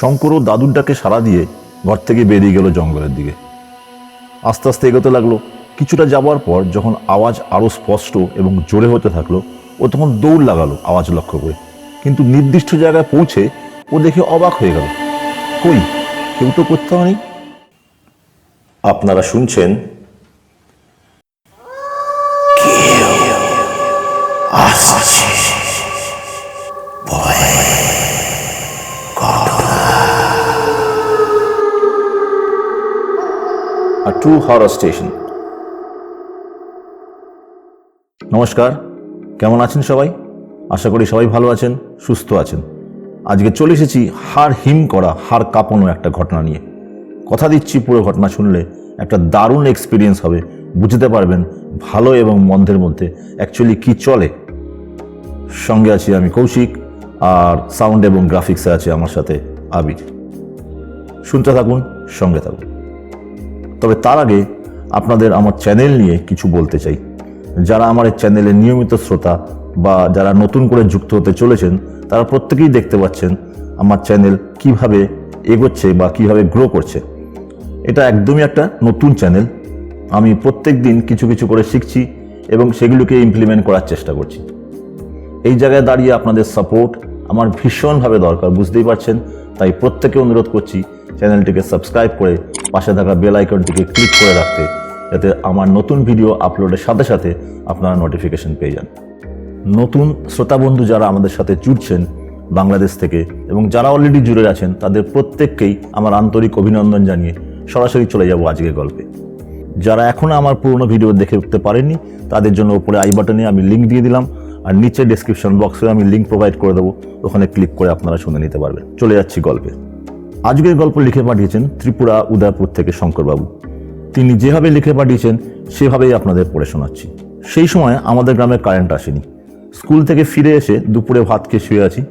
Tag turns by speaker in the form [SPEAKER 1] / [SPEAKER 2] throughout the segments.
[SPEAKER 1] শঙ্করও দাদুর ডাকে সাড়া দিয়ে ঘর থেকে বেরিয়ে গেল জঙ্গলের দিকে। আস্তে আস্তে এগোতে লাগল। কিছুটা যাওয়ার পর যখন আওয়াজ আরও স্পষ্ট এবং জোরে হতে থাকল, ও তখন দৌড় লাগালো আওয়াজ লক্ষ্য করে। কিন্তু নির্দিষ্ট জায়গায় পৌঁছে ও দেখে অবাক হয়ে গেল। কই? কেউ তো কোথাও নেই। আপনারা শুনছেন? a true horror station. নমস্কার, কেমন আছেন সবাই? আশা করি সবাই ভালো আছেন, সুস্থ আছেন। আজকে চলে এসেছি হাড় হিম করা, হাড় কাঁপানো একটা ঘটনা নিয়ে। কথা দিচ্ছি পুরো ঘটনা শুনলে, একটা দারুণ এক্সপিরিয়েন্স হবে। বুঝতে পারবেন, ভালো এবং মন্দের মধ্যে অ্যাকচুয়ালি কি চলে। সঙ্গে আছি আমি কৌশিক, আর সাউন্ড এবং গ্রাফিক্সে আছে আমার সাথে আবির। শুনতে থাকুন, সঙ্গে থাকুন। তবে তার আগে আপনাদের আমার চ্যানেল নিয়ে কিছু বলতে চাই। যারা আমার এই চ্যানেলের নিয়মিত শ্রোতা বা যারা নতুন করে যুক্ত হতে চলেছেন, তারা প্রত্যেকেই দেখতে পাচ্ছেন আমার চ্যানেল কীভাবে এগোচ্ছে বা কীভাবে গ্রো করছে। এটা একদমই একটা নতুন চ্যানেল আমি প্রত্যেক দিন কিছু কিছু করে শিখছি এবং সেগুলোকে ইমপ্লিমেন্ট করার চেষ্টা করছি। এই জায়গায় দাঁড়িয়ে আপনাদের সাপোর্ট আমার ভীষণভাবে দরকার, বুঝতেই পারছেন? তাই প্রত্যেকে অনুরোধ করছি চ্যানেলটিকে সাবস্ক্রাইব করে পাশে থাকা বেল আইকনটিকে ক্লিক করে রাখতে, যাতে আমার নতুন ভিডিও আপলোডের সাথে সাথে আপনারা নোটিফিকেশন পেয়ে যান। নতুন শ্রোতা বন্ধু যারা আমাদের সাথে জুড়ছেন বাংলাদেশ থেকে এবং যারা অলরেডি জুড়ে আছেন, তাদের প্রত্যেককেই আমার আন্তরিক অভিনন্দন জানিয়ে সরাসরি চলে যাব আজকের গল্পে। যারা এখনও আমার পুরনো ভিডিও দেখে উঠতে পারেননি, তাদের জন্য উপরে আই বাটনে আমি লিঙ্ক দিয়ে দিলাম, আর নিচে ডেসক্রিপশন বক্সে আমি লিঙ্ক প্রোভাইড করে দেবো, ওখানে ক্লিক করে আপনারা শুনে নিতে পারবেন। চলে যাচ্ছি গল্পে। আজকের গল্প লিখে পাঠিয়েছেন ত্রিপুরা উদয়পুর থেকে শঙ্করবাবু। তিনি যেভাবে লিখে পাঠিয়েছেন, সেভাবেই আপনাদের পড়ে শোনাচ্ছি। সেই সময় আমাদের গ্রামে কারেন্ট আসেনি। স্কুল থেকে ফিরে এসে দুপুরে ভাত খেয়ে শুয়ে আছি।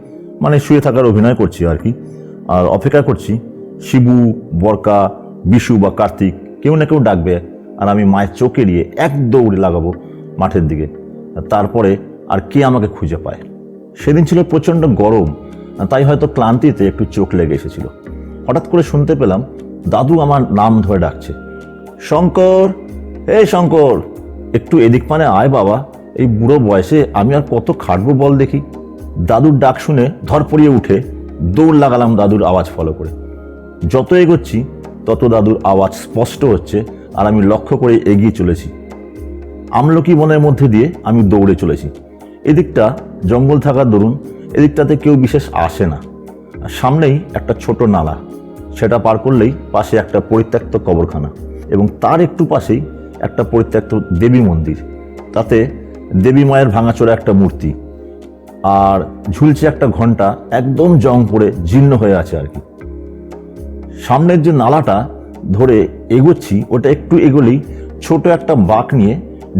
[SPEAKER 1] মানে শুয়ে থাকার অভিনয় করছি আর কি। আর অপেক্ষা করছি, শিবু, বরকা, বিশু বা কার্তিক, কেউ না কেউ ডাকবে আর আমি মায়ের চোখ এড়িয়ে এক দৌড়ে লাগাবো মাঠের দিকে। তারপরে আর কে আমাকে খুঁজে পায়? সেদিন ছিল প্রচণ্ড গরম, তাই হয়তো ক্লান্তিতে একটু চোখ লেগে এসেছিল। হঠাৎ করে শুনতে পেলাম দাদু আমার নাম ধরে ডাকছে। শঙ্কর হে শঙ্কর, একটু এদিক মানে আয় বাবা, এই বুড়ো বয়সে আমি আর কত খাটবো বল দেখি। দাদুর ডাক শুনে ধর পড়িয়ে উঠে দৌড় লাগালাম দাদুর আওয়াজ ফলো করে। যত এগোচ্ছি, তত দাদুর আওয়াজ স্পষ্ট হচ্ছে আর আমি লক্ষ্য করে এগিয়ে চলেছি। আমলকি বনের মধ্যে দিয়ে আমি দৌড়ে চলেছি। এদিকটা জঙ্গল থাকার দরুন, এদিকটাতে কেউ বিশেষ আসে না। সামনেই একটা ছোট নালা। সেটা পার করলেই পাশে একটা পরিত্যক্ত কবরখানা এবং তার একটু পাশেই একটা পরিত্যক্ত দেবী মন্দির। তাতে দেবী মায়ের ভাঙাচোরা একটা মূর্তি আর ঝুলছে একটা ঘণ্টা একদম জং পড়ে জীর্ণ হয়ে আছে আর কি। সামনের যে নালাটা ধরে এগোচ্ছি, ওটা একটু এগোলেই ছোট একটা বাঁক নিয়ে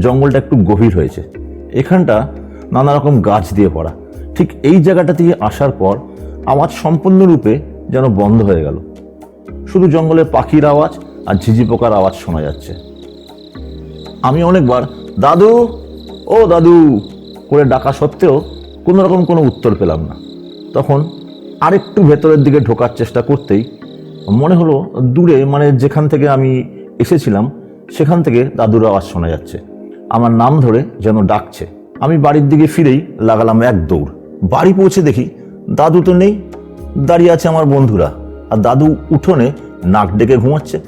[SPEAKER 1] জঙ্গলটা একটু গভীর হয়েছে। এখানটা নানা রকম গাছ দিয়ে পড়া ঠিক এই জায়গাটা থেকে আসার পর আওয়াজ সম্পূর্ণরূপে যেন বন্ধ হয়ে গেল। শুধু জঙ্গলে পাখির আওয়াজ আর ঝিঝি পোকার আওয়াজ শোনা যাচ্ছে। আমি অনেকবার, দাদু, ও দাদু, করে ডাকা সত্ত্বেও কোনো রকম কোনো উত্তর পেলাম না। তখন আরেকটু ভেতরের দিকে ঢোকার চেষ্টা করতেই মনে হলো দূরে মানে যেখান থেকে আমি এসেছিলাম, সেখান থেকে দাদুর আওয়াজ শোনা যাচ্ছে। আমার নাম ধরে যেন ডাকছে। আমি বাড়ির দিকে ফিরেই লাগালাম এক দৌড়। বাড়ি পৌঁছে দেখি দাদু তো নেই, দাঁড়িয়ে আছে আমার বন্ধুরা। আর দাদু উঠোনে নাক ডেকে ঘুমাচ্ছে।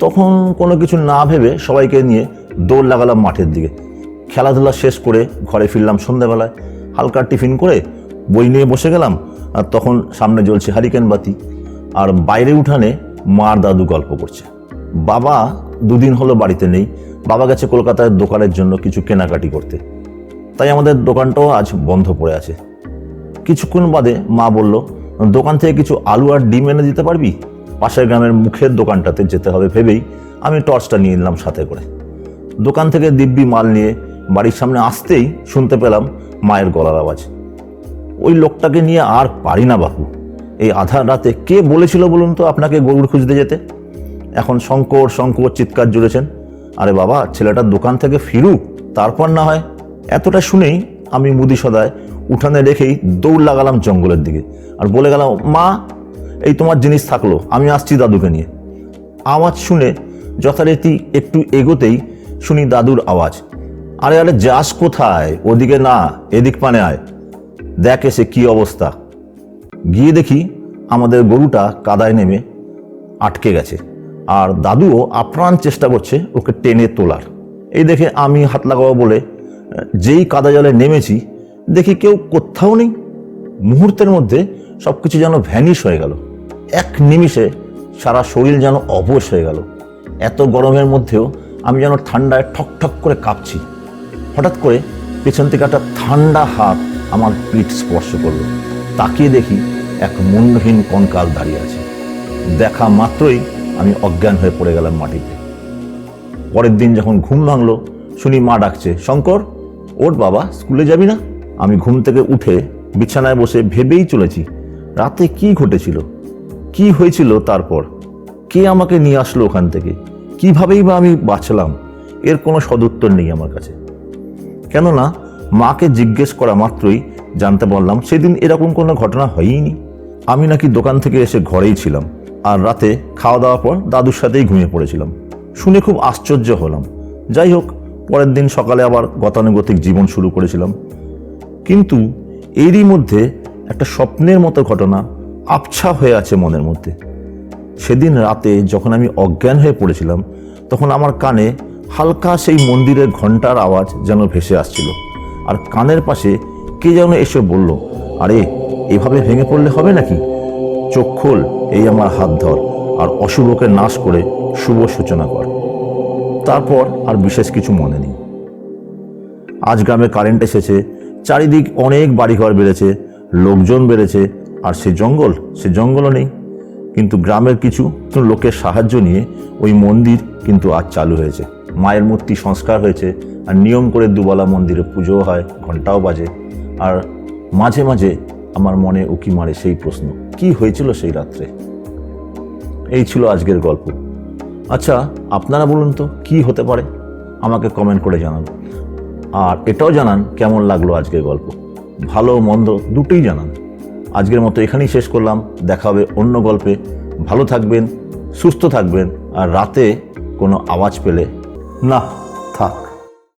[SPEAKER 1] তখন কোনো কিছু না ভেবে সবাইকে নিয়ে দৌড় লাগালাম মাঠের দিকে। খেলাধুলা শেষ করে ঘরে ফিরলাম সন্ধ্যাবেলায় হালকা টিফিন করে বই নিয়ে বসে গেলাম আর তখন সামনে জ্বলছে হারিকেন বাতি। আর বাইরে উঠানে মার দাদু গল্প করছে। বাবা দুদিন হলো বাড়িতে নেই, বাবা গেছে কলকাতায় দোকানের জন্য কিছু কেনাকাটি করতে। তাই আমাদের দোকানটাও আজ বন্ধ পড়ে আছে। কিছুক্ষণ বাদে মা বলল দোকান থেকে কিছু আলু আর ডিম এনে দিতে পারবি? পাশের গ্রামের মুখের দোকানটাতে যেতে হবে ভেবেই আমি টর্চটা নিয়ে নিলাম সাথে করে। দোকান থেকে দিব্যি মাল নিয়ে বাড়ির সামনে আসতেই শুনতে পেলাম মায়ের গলার আওয়াজ। ওই লোকটাকে নিয়ে আর পারি না বাপু। এই আধার রাতে কে বলেছিল বলুন তো আপনাকে গরুর খুঁজতে যেতে? এখন শঙ্কর শঙ্কর চিৎকার জুড়েছেন। আরে বাবা ছেলেটার দোকান থেকে ফিরুক, তারপর না হয়? এতটা শুনেই আমি মুদি সদায় উঠানে রেখেই দৌড় লাগালাম জঙ্গলের দিকে। আর বলে গেলাম, মা, এই তোমার জিনিস থাকল, আমি আসছি দাদুকে নিয়ে। আওয়াজ শুনে যথারীতি একটু এগোতেই শুনি দাদুর আওয়াজ, আরে আরে, যাস কোথায়? ওদিকে না, এদিক পানে আয়। দেখ এসে কি অবস্থা। গিয়ে দেখি আমাদের গরুটা কাদায় নেমে আটকে গেছে, আর দাদুও আপ্রাণ চেষ্টা করছে ওকে টেনে তোলার। এই দেখে আমি হাত লাগাবো বলে, যেই কাদা জলে নেমেছি দেখি কেউ কোথাও নেই। মুহূর্তের মধ্যে সব কিছু যেন ভ্যানিশ হয়ে গেল। এক নিমিষে সারা শরীর যেন অবশ হয়ে গেল। এত গরমের মধ্যেও আমি যেন ঠান্ডায় ঠক ঠক করে কাঁপছি। হঠাৎ করে পেছন থেকে একটা ঠান্ডা হাত আমার পিঠ স্পর্শ করল। তাকিয়ে দেখি এক মুন্ডহীন কঙ্কাল দাঁড়িয়ে আছে। দেখা মাত্রই আমি অজ্ঞান হয়ে পড়ে গেলাম মাটিতে। পরের দিন যখন ঘুম ভাঙলো, শুনি মা ডাকছে, শঙ্কর, ওর বাবা স্কুলে যাবি না? আমি ঘুম থেকে উঠে বিছানায় বসে ভেবেই চলেছি, রাতে কি ঘটেছিল? কি হয়েছিল তারপর? কে আমাকে নিয়ে আসলো ওখান থেকে? কিভাবেই বা আমি বাঁচলাম? এর কোনো সদুত্তর নেই আমার কাছে। কেননা, মাকে জিজ্ঞেস করা মাত্রই জানতে পারলাম সেদিন এরকম কোনো ঘটনা হয়ইনি। আমি নাকি দোকান থেকে এসে ঘরেই ছিলাম আর রাতে খাওয়া দাওয়ার পর দাদুর সাথেই ঘুমিয়ে পড়েছিলাম। শুনে খুব আশ্চর্য হলাম। যাই হোক, পরের দিন সকালে আবার গতানুগতিক জীবন শুরু করেছিলাম। কিন্তু এরই মধ্যে একটা স্বপ্নের মতো ঘটনা আবছা হয়ে আছে মনের মধ্যে। সেদিন রাতে যখন আমি অজ্ঞান হয়ে পড়েছিলাম, তখন আমার কানে হালকা সেই মন্দিরের ঘণ্টার আওয়াজ যেন ভেসে আসছিল। আর কানের পাশে কে যেন এসে বলল, আরে, এভাবে ভেঙে পড়লে হবে নাকি? চোখ খোল, এই আমার হাত ধর, আর অশুভকে নাশ করে শুভ সূচনা কর। তারপর আর বিশেষ কিছু মনে নেই। আজ গ্রামে কারেন্ট এসেছে চারিদিক অনেক বাড়িঘর বেড়েছে, লোকজন বেড়েছে, আর সে জঙ্গল, সে জঙ্গলও নেই। কিন্তু গ্রামের কিছু লোকের সাহায্য নিয়ে ওই মন্দির কিন্তু আজ চালু হয়েছে। মায়ের মূর্তি সংস্কার হয়েছে, আর নিয়ম করে দুবেলা মন্দিরে পুজো হয় ঘন্টাও বাজে। আর মাঝে মাঝে আমার মনে উকি মারে সেই প্রশ্ন, কি হয়েছিল সেই রাত্রে? এই ছিল আজকের গল্প। আচ্ছা আপনারা বলুন তো, কি হতে পারে? আমাকে কমেন্ট করে জানান। আর এটাও জানান কেমন লাগল আজকের গল্প। ভালো, মন্দ, দুটোই জানান। আজকের মতো এখানেই শেষ করলাম। দেখা হবে অন্য গল্পে। ভালো থাকবেন, সুস্থ থাকবেন, আর রাতে কোনো আওয়াজ পেলে না, থাক।